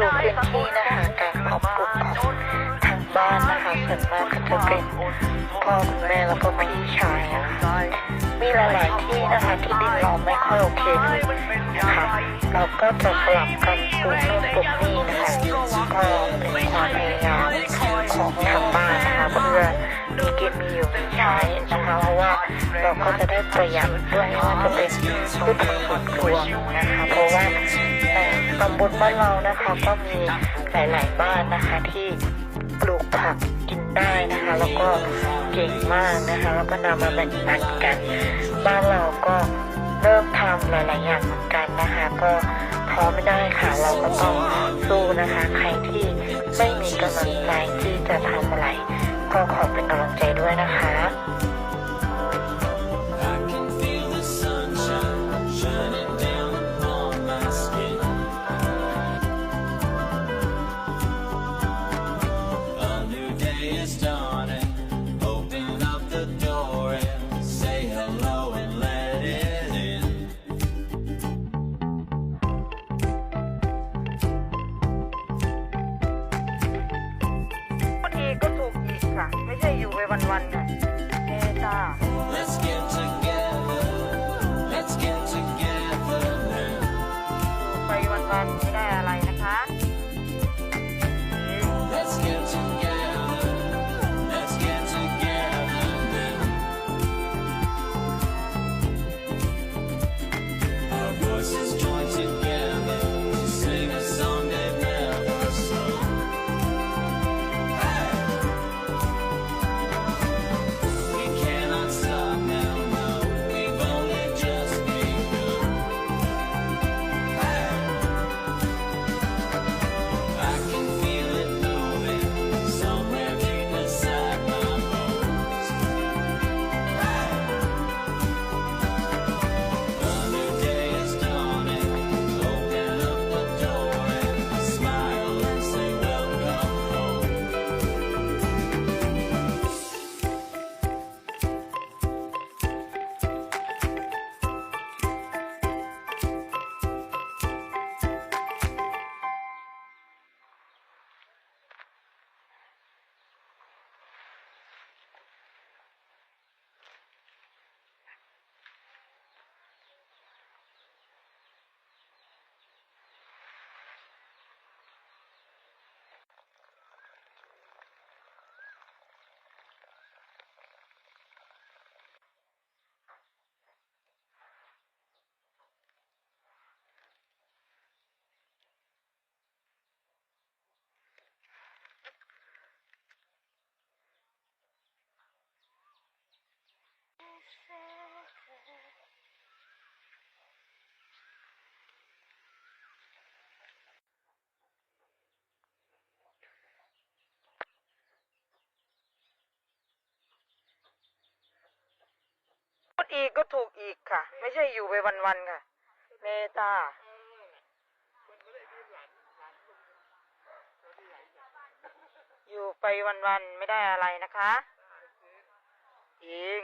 ดูพื้นที่นะคะการครอบคลุมของทางบ้านนะคะส่วนมากก็จะเป็นพ่อคุณแม่แล้วก็พี่ชายนะคะมีหลายๆที่นะคะที่ดินเราไม่ค่อยโอเคเลยนะคะเราก็จะสลับกันปลูกนู่นปลูกนี่นะคะก็เป็นความพยายามของทางบ้านนะคะเพื่อมีกินมีอยู่มีใช้นะคะเพราะว่าเราก็จะได้ประหยัดด้วยว่าจะเป็นพืชผักสวนครัวนะคะเพราะว่า ตำบลบ้านเรานะคะ ก็มีหลาย ๆ บ้านนะคะที่ปลูกผักกินได้นะคะ แล้วก็เก่งมากนะคะ แล้วก็นำมาแบ่งปันกัน บ้านเราก็เริ่มทำหลาย ๆ อย่างเหมือนกันนะคะ ก็ท้อไม่ได้ค่ะเราก็ต้องสู้นะคะ ใครที่ไม่มีกำลังใจที่จะทำอะไร ก็ขอเป็นกำลังใจด้วยนะคะ ไม่ใช่อยู่ไปวันๆน่ะ อีกก็ถูกอีกค่ะ ไม่ใช่อยู่ไปวันๆค่ะ เมตาอยู่ไปวันๆไม่ได้อะไรนะคะจริง